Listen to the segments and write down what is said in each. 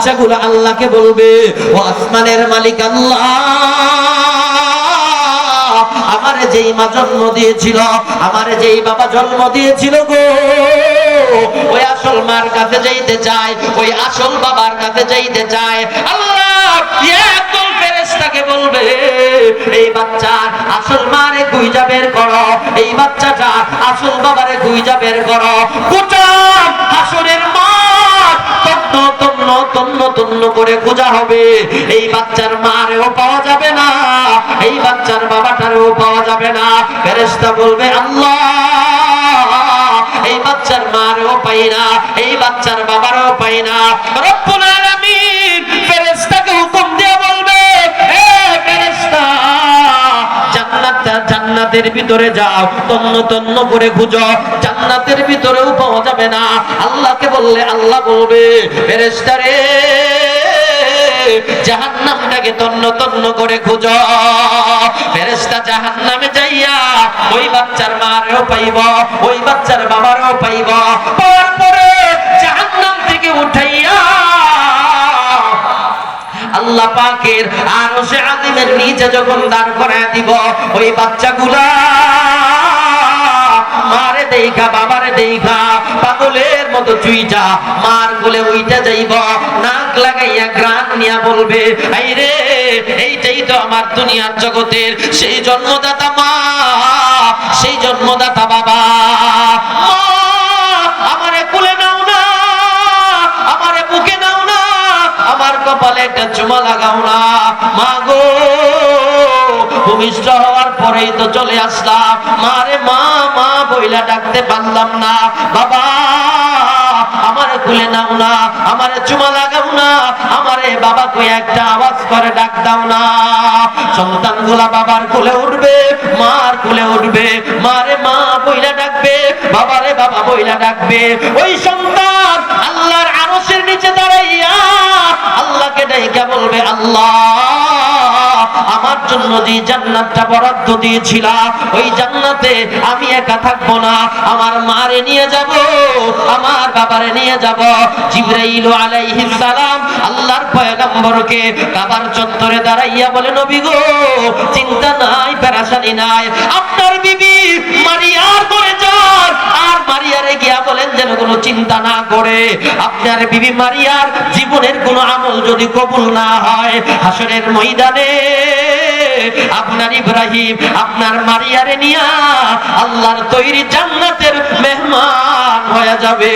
বাচ্চাগুলো আল্লাহকে বলবে, ও আসমানের মালিক আল্লাহ, আমারে যেই মা জন্ম দিয়েছিল, আমারে যেই বাবা জন্ম দিয়েছিল গো। ওই আসল মার কাছে যাইতে চায়, ওই আসল বাবার কাছে যাইতে চায়, আল্লাহ একদল ফেরেশতাকে বলবে, এই বাচ্চার আসল মারে গুইজা বের করো, এই বাচ্চাটা আসল বাবারে গুইজা বের করো। গোটা হাসরের মাঠ তন্ন তন্ন তন্ন করে খোঁজা হবে। এই বাচ্চার মারেও পাওয়া যাবে না, এই বাচ্চার বাবাটারেও পাওয়া যাবে না। ফেরেশতা বলবে, আল্লাহ, এই বাচ্চার মারও পাই না, এই বাচ্চার বাবারও পাই না। রব্বুল আলামিন ফেরেশতাকে হুকুম দিয়ে বলবে, এ ফেরেশতা জান্নাত জান্নাতের ভিতরে যাও তন্ন তন্ন করে খুঁজো জান্নাতের ভিতরেও পাওয়া যাবে না। আল্লাহকে বললে আল্লাহ বলবে, ফেরেশতা রে, জাহান্নামটাকে তন্ন তন্ন করে জাহান্নামে যাইয়া ওই বাচ্চার মারেও পাইব, ওই বাচ্চার বাবারও পাইব। থেকে উঠাইয়া আল্লাহ পাকের আর সে আদিমের নিচে যখন দাঁড় করায় দিব, ওই বাচ্চাগুলা দেইখা, বাবারে দেইখা, পাগলের মতো চুইটা মার কোলে উইটা যাইব, নাক লাগাইয়া গ্রান নিয়া বলবে এই রে এইটাই তো আমার দুনিয়ার জগতের, সেই জন্মদাতা মা, সেই জন্মদাতা বাবা। আমারে কোলে নাও না, আমারে বুকে নাও না, আমার কপালে একটা চুমা লাগাও না। মা গো ভূমিষ্ঠ হওয়ার পরেই তো চলে আসলাম। মারে মা মা, বইলা ডাকতে পারলাম না। বাবা, আমারে কুলে নাও না, আমারে চুমা লাগাও না। বাবা কই একটা আওয়াজ করে ডাক দাও না। সন্তানগুলা বাবার কোলে উঠবে, মার কোলে উঠবে, মারে মা বইলা ডাকবে, বাবারে বাবা বইলা ডাকবে। ওই সন্তান আল্লাহর আরশের নিচে দাঁড়াইয়া আল্লাহকে ডাইকা বলবে, আল্লাহ, আমার জন্য যে জান্নাতটা বরাদ্দ দিয়েছিলা, ওই জান্নাতে আমি একা থাকব না। আমার মারে নিয়ে যাব, আমার বাবারে নিয়ে যাব। জিবরাইল আলাইহিস সালাম পয়গম্বরকে কাবার চত্বরে দাঁড়াইয়া বলে, নবী গো, চিন্তা নাই নাই। আপনার বিবি মারিয়ার করে যান। আর মারিয়ারে গিয়া বলেন, যেন কোনো চিন্তা না করে। আপনার বিবি মারিয়ার জীবনের কোনো আমল যদি কবুল না হয়, হাসরের ময়দানে আপনার ইব্রাহিম, আপনার মারিয়ারে নিয়া আল্লাহর তৈরি জান্নাতের মেহমান হয়ে যাবে।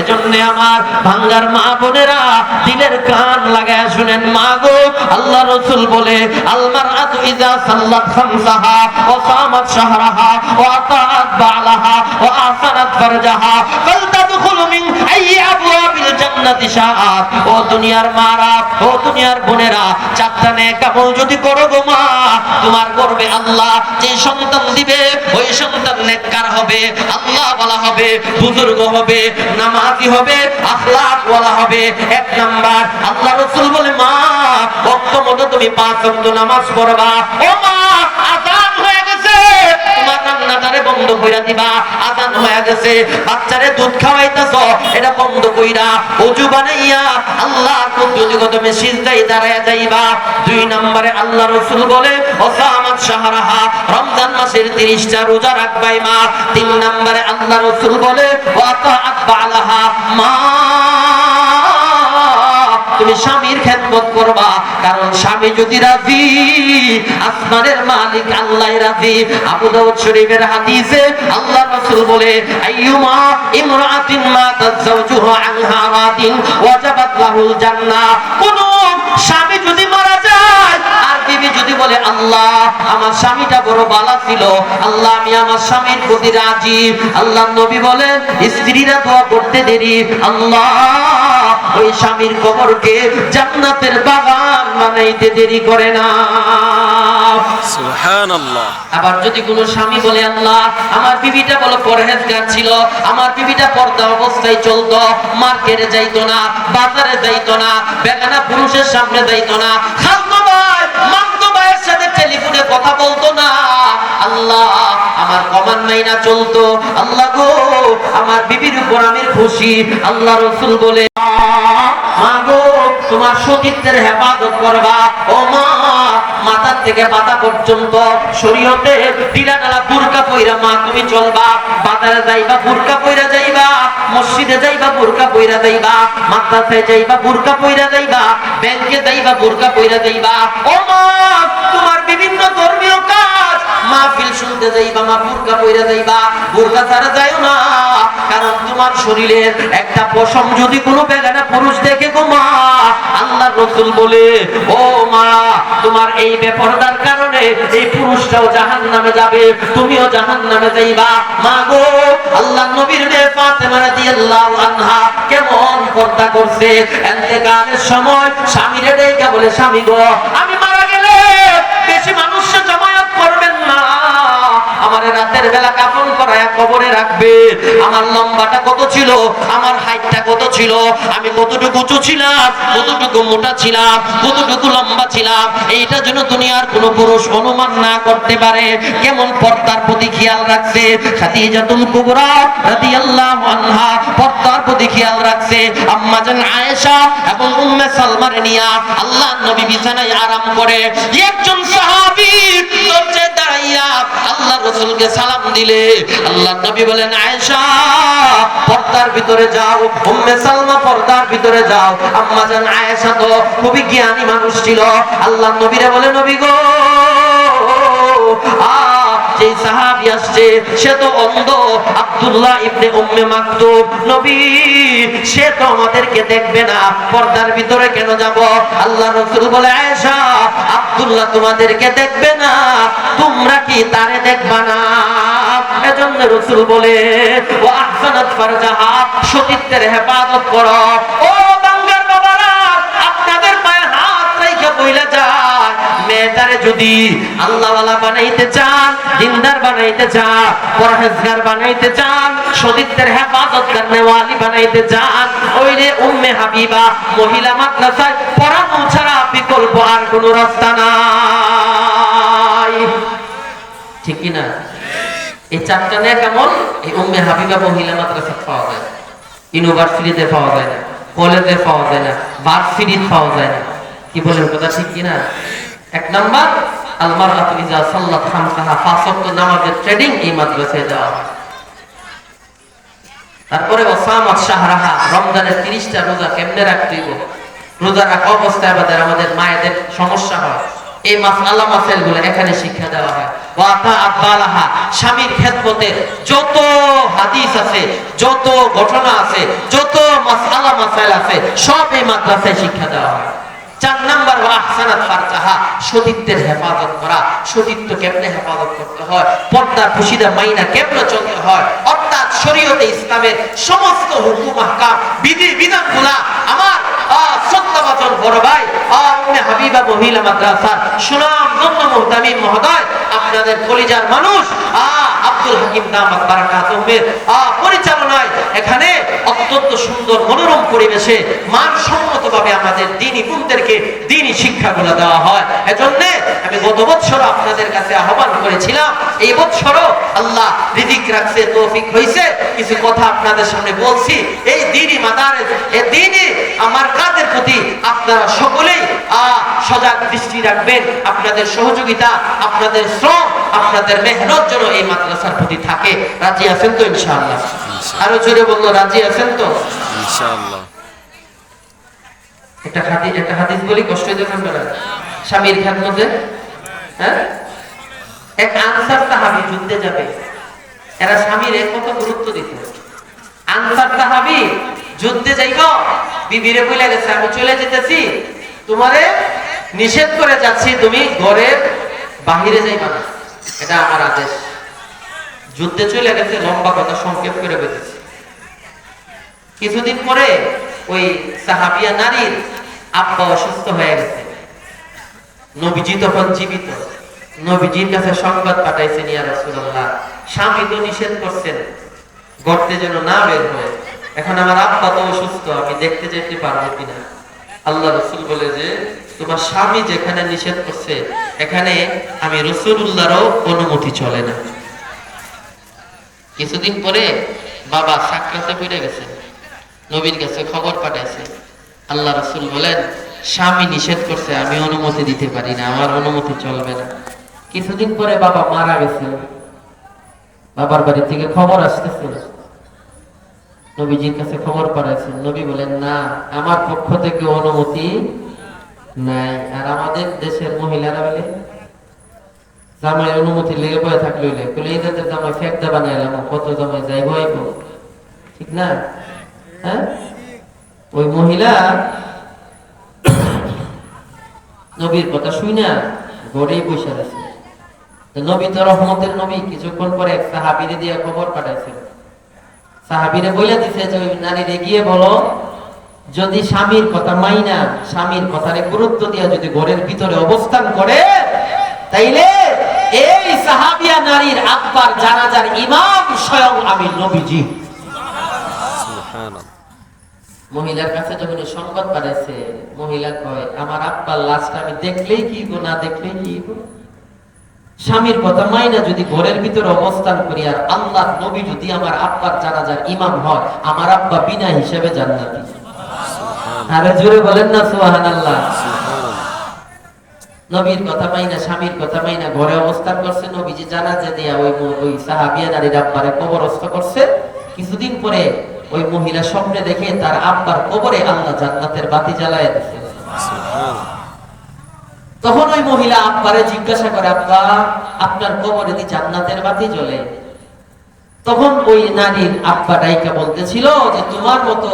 এজন্য আমার ভাঙ্গার মা বোনেরা দিলের কান লাগায় শুনেন, মা গো, আল্লাহ রসুল বলে আলমার আতু ইজা সাল্লাত খামসাহা ও সামাত শাহরাহা ও আতাআত বালাহা ও আসানাত ফারজাহা, ফালতাদখুলু মিন আইয়ি আবওয়াবিল জান্নাতি শাআত ও দুনিয়ার মারা, ও দুনিয়ার বোনেরা, চারটা নেক আমল যদি করো গো মা, তোমার করবে আল্লাহ যে সন্তান দিবে, ওই সন্তান নেককার হবে আল্লাহ বলা হবে, বুজুর্গ হবে, নামাজি হবে আখলাক বলা হবে। এক নাম্বার, আল্লাহ রসুল বলে, মা ভক্ত মতো তুমি পাঁচ অন্ত নামাজ পড়বা। ও মা বন্ধ কইরা দিবা। আযান হয়ে গেছে। বাচ্চারে দুধ খাওয়াইতাছ, এটা বন্ধ কইরা। ওযু বানাইয়া আল্লাহর কুদরতি কদমে সিজদায় দাঁড়ায়া যাইবা। দুই নম্বরে আল্লাহ রাসূল বলে, ওসামাত শাহরাহা, রমজান মাসের 30টা রোজা রাখবাই মা। তিন নম্বরে আল্লাহ রাসূল বলে ওয়াতাআত বালাহা মা। তুমি করবা কারণ স্বামী যদি রাজি, আসমানের মালিক আল্লাহ রাজি। আবু দাউদ শরীফের হাদিসে আল্লাহ রাসূল বলে, আইয়ুমা ইমরাতিন মাতাত যাওজুহা আনহা রাদিন ওয়াজাবাত লাহুল জান্নাহ। কোন স্বামী যদি মারা যায়, আর বিবি যদি বলে, আল্লাহ, আমার স্বামীটা বড় বালা ছিল, আল্লাহ, আমি আমার স্বামীর প্রতি রাজি। আল্লাহ নবী বলেন, স্ত্রীরা দোয়া করতে দেরি, আল্লাহ ওই স্বামীর কবরকে জান্নাতের বাগান বানাইতে দেরি করে না। আবার যদি কোনো স্বামী বলে আল্লাহ আমার বিবিটা বলো পরহেজগার ছিল আমার বিবিটা পর্দা অবস্থায় চলতো মার্কেটে যাইতো না বাজারে যাইতো না বেগানা পুরুষের সামনে যাইতো না খালতো ভাই মামতো ভাইয়ের সাথে টেলিফোনে কথা বলতো না। আল্লাহ আমার কমান মাইনা চলতো। আল্লাহ গো আমার বিবির উপর আমি খুশি। আল্লাহ রসুল বলে তোমার সতীত্বের হেফাজত করবা। ও মা, মাথার থেকে মাথা পর্যন্ত শরীয়তে বুরকা পইরা মা, তুমি চলবা। বাজারে যাইবা, বুরকা যাইবা। মসজিদে যাইবা, বুরকা পইরা যাইবা। মাদ্রাসায় যাইবা, বুরকা পইরা যাইবা। ব্যাংকে যাইবা, বুরকা পইরা যাইবা। ও মা, তোমার বিভিন্ন ধর্মীয় কাজ মাহফিল শুনতে যাইবা, মা বুরকা যাইবা, বুরকা না। কারণ তোমার শরীরের একটা পশম যদি কোনো বেগানা পুরুষ দেখে গো মা, আল্লাহ রসুল বলে, ও মা, তোমার এই বেপরদার কারণে এই পুরুষটাও জাহান নামে যাবে, তুমিও জাহান নামে যাইবা। মা গো, আল্লাহ নবীর মেয়ে আনহা কেমন পর্দা করছে। এতেকালের সময় স্বামীরে ডেকে বলে, স্বামী গো, আমি মারা আমার রাতের বেলা কাপন করায় কবরে রাখবে। আমার লম্বাটা কত ছিল? আমার হাইটটা কত ছিল? আমি কতটুকু উঁচু ছিলাম? কতটুকু মোটা ছিলাম? কতটুকু লম্বা ছিলাম? এইটা যেন দুনিয়ার কোনো পুরুষ অনুমান না করতে পারে। কেমন পর্দার প্রতি খেয়াল রাখছে? খাদিজাতুল কুবরা রাদিয়াল্লাহু আনহা পর্দার প্রতি খেয়াল রাখছে। আম্মা জান আয়েশা এবং উম্মে সালমারে নিয়া আল্লাহ নবী বিছানায় আরাম করে। একজন সাহাবী দরজায় দাঁড়াইয়া আল্লাহ রসুলকে সালাম দিলে, আল্লাহ নবী বলেন, আয়েশা, পর্দার ভিতরে যাও, উম্মে সালমা পর্দার ভিতরে যাও। আম্মা জান, আয়েশা তো খুবই জ্ঞানী মানুষ ছিল। আল্লাহ নবীরে বলে, নবী গো, আ যে সাহাবী আসছে, সে তো অন্ধ। আব্দুল্লাহ ইবনে উম্মে মাকতুব, নবী, সে তো আমাদেরকে দেখবে না। পর্দার ভিতরে কেন যাব? আল্লাহ রাসূল বলে, আয়েশা, আব্দুল্লাহ তোমাদেরকে দেখবে না। তোমরা কি তারে দেখবা না? এজন্য রাসূল বলে ও আহসানাত ফারজাহা, সতীত্বের হেফাজত করো। ও বাঙ্গার বাবারা, আপনাদের পায়ে হাত রেখে বইলা মেয়েটারে যদি আল্লাহওয়ালা বানাইতে চান, দিনদার বানাইতে চান, পরহেজগার বানাইতে চান হেফাজত করনেওয়ালি বানাইতে চান ওই যে উম্মে হাবিবা, মহিলা মাদ্রাসায় পড়ানো ছাড়া বিকল্প আর কোনো রাস্তা নাই। ঠিক না এই চারটা এই উম্মে হাবিবা মহিলা মাদ্রাসা পাওয়া যায় ইউনিভার্সিটিতে পাওয়া যায় না। কলেজে পাওয়া যায় না। ভার্সিটিতে পাওয়া যায় না। কি বলেন কথা ঠিক কি না এক নাম্বার আলমার সাল্লাত ওয়াক্ত নামাজের ট্রেডিং এই দেওয়া তারপরে শাহরাহা, রমজানের তিরিশটা রোজা কেমনে রাখতে রোজা রাখা অবস্থায় আমাদের আমাদের মায়েদের সমস্যা হয়। এই মাসেল এখানে শিক্ষা দেওয়া হয়। ওয়াতা আব্বালাহা স্বামীর যত হাদিস আছে, যত ঘটনা আছে, যত মাসআলা মাসাইল আছে, সব এই মাদ্রাসায় শিক্ষা দেওয়া হয়। সতীত্বের হেফাজত করা। সতীত্ব কেমনে হেফাজত করতে হয়? পর্দা খুশিদা মাইনা কেমনে চলতে হয়? অর্থাৎ শরীয়তে ইসলামের সমস্ত হুকুম আহকাম বিধি বিধানগুলা আমার এখানে অত্যন্ত সুন্দর মনোরম পরিবেশে মানসম্মতভাবে আমাদের দিনী বোনদেরকে দিনী শিক্ষাগুলো দেওয়া হয়। এজন্য গত বছর আপনাদের কাছে আহ্বান করেছিলাম এই বছরও আল্লাহ রিজিক রাখছে তৌফিক হয়েছে কিছু কথা আপনাদের সামনে বলছি এই দিনই মাদারেজ এই দিনই আমার কাজের প্রতি আপনারা সকলেই সজাগ দৃষ্টি রাখবেন। আপনাদের সহযোগিতা আপনাদের শ্রম আপনাদের মেহনত যেন এই মাদ্রাসার প্রতি থাকে। রাজি আছেন তো ইনশাআল্লাহ? আরও জোরে বলল রাজি আছেন তো? ইনশাআল্লাহ। একটা হাদিস একটা হাদিস বলি কষ্ট থাকবে না? স্বামীর খেদমতে হ্যাঁ? এক আনসার যুদ্ধে যাবে। এরা স্বামীর কত গুরুত্ব দিত। আনসার যুদ্ধে যাইব, বিবিরে গেছে, আমি চলে যেতেছি, তোমারে নিষেধ করে যাচ্ছি, তুমি ঘরের বাহিরে যাইবা না। এটা আমার আদেশ। যুদ্ধে চলে গেছে, লম্বা কথা সংক্ষেপ করে বেঁধেছে কিছুদিন পরে ওই সাহাবিয়া নারীর আব্বা অসুস্থ হয়ে গেছে। নবীজি তখন জীবিত। নবীজির কাছে সংবাদ পাঠাইছেন, ইয়া রাসূলুল্লাহ, স্বামী তো নিষেধ করছেন, গর্তে যেন না বের হয়। এখন আমার আব্বা তো অসুস্থ, আমি দেখতে যেতে পারব কিনা? আল্লাহ রসুল বলে যে, তোমার স্বামী যেখানে নিষেধ করছে, এখানে আমি রসুল্লাহরও অনুমতি চলে না। কিছুদিন পরে বাবা সাকরাতে পড়ে গেছে, নবীর কাছে খবর পাঠাইছে। আল্লাহ রসুল বলেন স্বামী নিষেধ করছে, আমি অনুমতি দিতে পারি না, আমার অনুমতি চলবে না। কিছুদিন পরে বাবা মারা গেছে। বাবার বাড়ি থেকে খবর আসতেছে। নবীজির কাছে খবর পাঠাইছে নবী বলেন, না, আমার পক্ষ থেকে অনুমতি নাই। আর আমাদের দেশের মহিলারা বলে, জামাই অনুমতি লেগে পড়ে থাকলে বলে, এই যাতে জামাই ফেকদা বানাইলাম কত জামাই যাই বইব ঠিক না? হ্যাঁ? ওই মহিলা নবীর কথা শুই না ঘরেই বসে আছে নবী তো রহমতের নবী, কিছুক্ষণ পরে এক সাহাবিরে দিয়ে খবর পাঠাইছিল। সাহাবিরে বইলা দিছে যে ওই নারীরে গিয়ে বলো, যদি স্বামীর কথা মাইনা স্বামীর কথারে গুরুত্ব দিয়া যদি ঘরের ভিতরে অবস্থান করে, তাইলে এই সাহাবিয়া নারীর আব্বার জানাজার ইমাম স্বয়ং আমি নবীজি। সুবহানাল্লাহ। মহিলার কাছে যখন সংবাদ পাঠাইছে, মহিলা কয়, আমার আব্বার লাশটা আমি দেখলেই কি গো না দেখলেই কি গো স্বামীর কথা মাইনা যদি ঘরের ভিতরে অবস্থান করি, আর আল্লাহ নবী যদি আমার আব্বার জানাজার ইমাম হয়, আমার আব্বা বিনা হিসেবে জান্নাতি। আরে জোরে বলেন না, সুবহানাল্লাহ। নবীর কথা মাইনা, স্বামীর কথা মাইনা, ঘরে অবস্থান করছে, নবীজি জানাজা দিয়া ওই ওই সাহাবিয়া নারীর আব্বারে কবরস্থ করছে। কিছুদিন পরে ওই মহিলা স্বপ্নে দেখে তার আব্বার কবরে আল্লাহ জান্নাতের বাতি জ্বালায়। তখন ওই মহিলা আব্বারে জিজ্ঞাসা করে, আব্বা, আপনার কবরে দি জান্নাতের বাতি জ্বলে? তখন ওই নারীর আব্বা ডাইকা বলতেছিল যে, তোমার মতো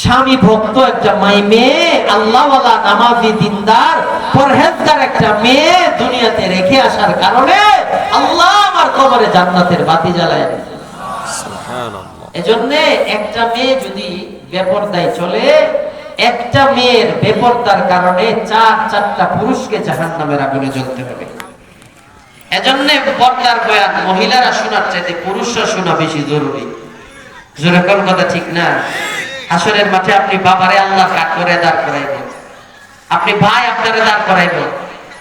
স্বামী ভক্ত একটা মাই মেয়ে, আল্লাহওয়ালা নামাজি দিনদার, পরহেজগার একটা মেয়ে দুনিয়াতে রেখে আসার কারণে আল্লাহ আমার কবরে জান্নাতের বাতি জ্বালায়। সুবহানাল্লাহ। এজন্য একটা মেয়ে যদি চলে, একটা মেয়ের কারণে চার, চারটা পুরুষকে জাহান নামের আগুনে জ্বলতে হবে। এজন্য পর্দার বয়ান, মহিলারা শোনার চাইতে পুরুষরা শোনা বেশি জরুরি। জোরে কথা ঠিক না? আসরের মাঠে আপনি বাবারে আল্লাহ কাঠ করে দাঁড় করাইব। আপনি ভাই আপনারে দাঁড় করাইব।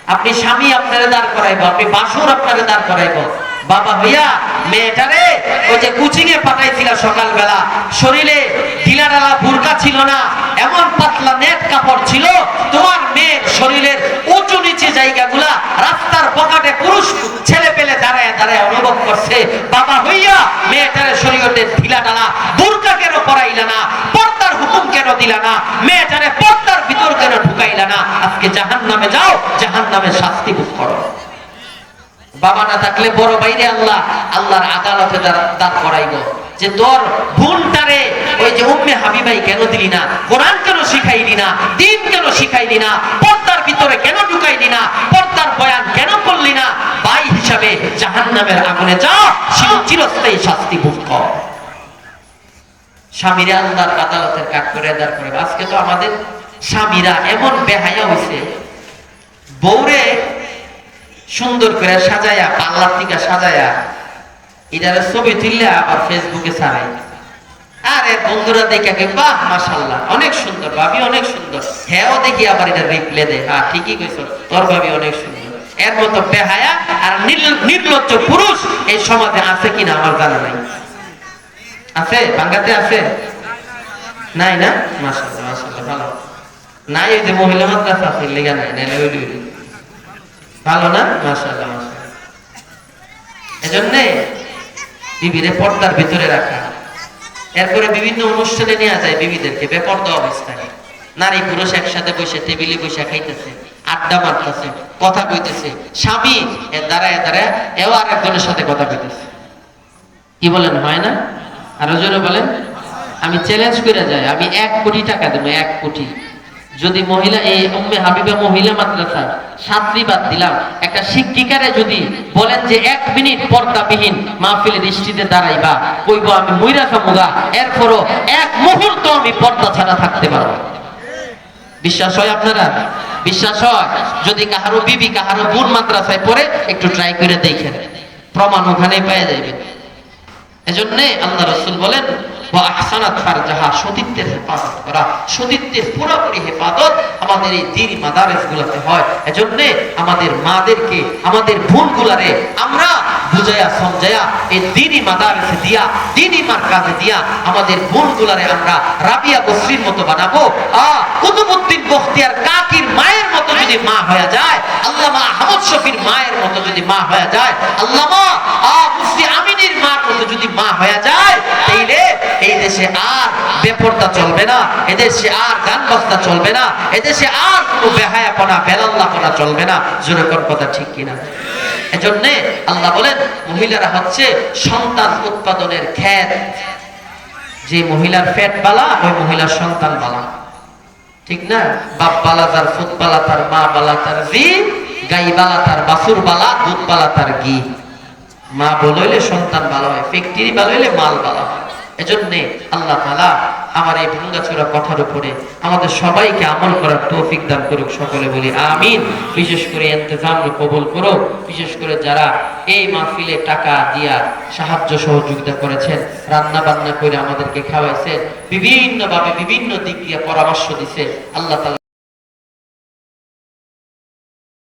আপনি স্বামী আপনারে দাঁড় করাইব। আপনি বাসুর আপনারে দাঁড় করাইব। বাবা হইয়া মেয়েটারে ওই যে কুচিং এ পাঠাইছিল সকালবেলা। শরীরে ঢিলাডালা বুরকা ছিল না, এমন পাতলা নেট কাপড় ছিল, তোমার মেয়ের শরীরের উঁচু নিচে জায়গাগুলা রাস্তার পকেটে পুরুষ ছেলে পেলে দাঁড়ায় দাঁড়ায় অনুভব করছে। বাবা হইয়া মেয়েটারে শরীরের ঢিলাডালা বুরকা কেন পরাইলা না, পর্দার হুকুম কেন দিলা না, মেয়েটারে পর্দার ভিতর কেন ঢুকাইলা না? আজকে জাহান নামে যাও জাহান নামে শাস্তি ভোগ করো। বাবা না থাকলে বড় বাইরে আল্লাহ। আল্লাহর আদালতে দাঁড় করাইব। যে তোর বোনটারে ওই যে উম্মে হাবিবাই কেন দিলি না? কোরআন কেন শিখাইলি না? দিন কেন শিখাইলি না? পর্দার ভিতরে কেন ঢুকাইলি না? পর্দার বয়ান কেন করলি না? ভাই হিসাবে জাহান্নামের আগুনে যাও চিরস্থায়ী শাস্তি ভোগ কর। স্বামীরা আল্লাহর আদালতের কাজ করে দাঁড় করে আজকে তো আমাদের স্বামীরা এমন বেহায়া হয়েছে বউরে সুন্দর করে সাজায়া পাল্লার থেকে সাজায়া এটারে ছবি তুললে আবার ফেসবুকে ছাড়াই। আরে বন্ধুরা দেখে কে বাহ মাশাল্লাহ অনেক সুন্দর, ভাবি অনেক সুন্দর। হ্যাঁ দেখি আবার এটা রিপ্লে দে হ্যাঁ ঠিকই কইছো, তোর ভাবি অনেক সুন্দর। এর মতো বেহায়া আর নির্লজ্জ পুরুষ এই সমাজে আছে কিনা আমার জানা নাই। আছে? বাংলাতে আছে? নাই না? মাশাল্লাহ মাশাল্লাহ ভালো। নাই ওই যে মহিলা মাদ্রাসা আছে, লেগা নাই ওই ওই ভালো না? মাশাআল্লাহ। এজন্য বিবিরে পর্দার ভিতরে রাখা। এরপরে বিভিন্ন অনুষ্ঠানে নেওয়া যায় বিবিদেরকে, বেপর্দা অবস্থায়। নারী পুরুষ একসাথে বসে, টেবিলে বসে খাইতেছে, আড্ডা মারতেছে, কথা কইতেছে। স্বামী এ দাঁড়ায় দাঁড়ায় এও আর একজনের সাথে কথা কইতেছে। কি বলেন, হয় না? আরও জোরে বলেন। আমি চ্যালেঞ্জ করে যাই, আমি এক কোটি টাকা দেবো, এক কোটি। যদি মহিলা এই উম্মে হাবিবা মহিলা মাদ্রাসা ছাত্রী বাদ দিলাম, একটা শিক্ষিকারে যদি বলেন যে এক মিনিট পর্দাবিহীন মাহফিলের দৃষ্টিতে দাঁড়াইবা, কইব আমি মইরা খামুগা, এরপরও এক মুহূর্ত আমি পর্দা ছাড়া থাকতে পারব বিশ্বাস হয় আপনারা? বিশ্বাস হয়? যদি কাহারো বিবি, কাহারো বোন মাদ্রাসায় পড়ে, একটু ট্রাই করে দেখেন। প্রমাণ ওখানে পেয়ে যাবেন এজন্যে আল্লাহ রসুল বলেন ওয়া আহসানাত ফারজাহা সতীত্বের হেফাজত করা। সতীত্বের পুরোপুরি হেফাজত আমাদের এই দিন মাদারেস গুলাতে হয়। এজন্যে আমাদের মাদেরকে, আমাদের বোনগুলারে আমরা বুঝাইয়া, সমঝাইয়া, এই দিনই মাদারেসে দিয়া দিনই মার্কাজে দিয়া আমাদের বোনগুলারে আমরা রাবিয়া বসরির মতো বানাবো। আ কুতুবুদ্দিন বখতিয়ার কাকির মায়ের মতো যদি মা হয়ে যায়, আল্লামা আহমদ শফির মায়ের মতো যদি মা হয়ে যায়, আল্লামা আ মুফতি আমিনীর মার মতো যদি মা হয়ে যায় তাইলে এই দেশে আর বেপরদা চলবে না, এদেশে আর গান বাজনা চলবে না, এদেশে আর কোনো বেহায়াপনা, বেলাল্লাপনা চলবে না। জোরে কোন কথা ঠিক কিনা? এজন্য আল্লাহ বলেন, মহিলারা হচ্ছে সন্তান উৎপাদনের খ্যাত। যে মহিলার পেট বালা, ওই মহিলার সন্তান বালা। ঠিক না? বাপ বালা তার ফুট বালা, তার মা বালা তার জি, গাই বালা তার বাসুর বালা, দুধ বালা তার ঘি। মা বলইলে সন্তান ভালো হয়, ফ্যাক্টরি ভালো হইলে মাল ভালো হয়। এজন্য আল্লাহ তালা আমার এই ভাঙ্গাচোরা কথার উপরে আমাদের সবাইকে আমল করার তৌফিক দান করুক, সকলে বলি আমিন। বিশেষ করে এন্তজাম কবল করো, বিশেষ করে যারা এই মাহফিলে টাকা দিয়া সাহায্য সহযোগিতা করেছেন রান্না বান্না করে আমাদেরকে খাওয়াইছেন, বিভিন্নভাবে বিভিন্ন দিক দিয়ে পরামর্শ দিছে আল্লাহ তাআলা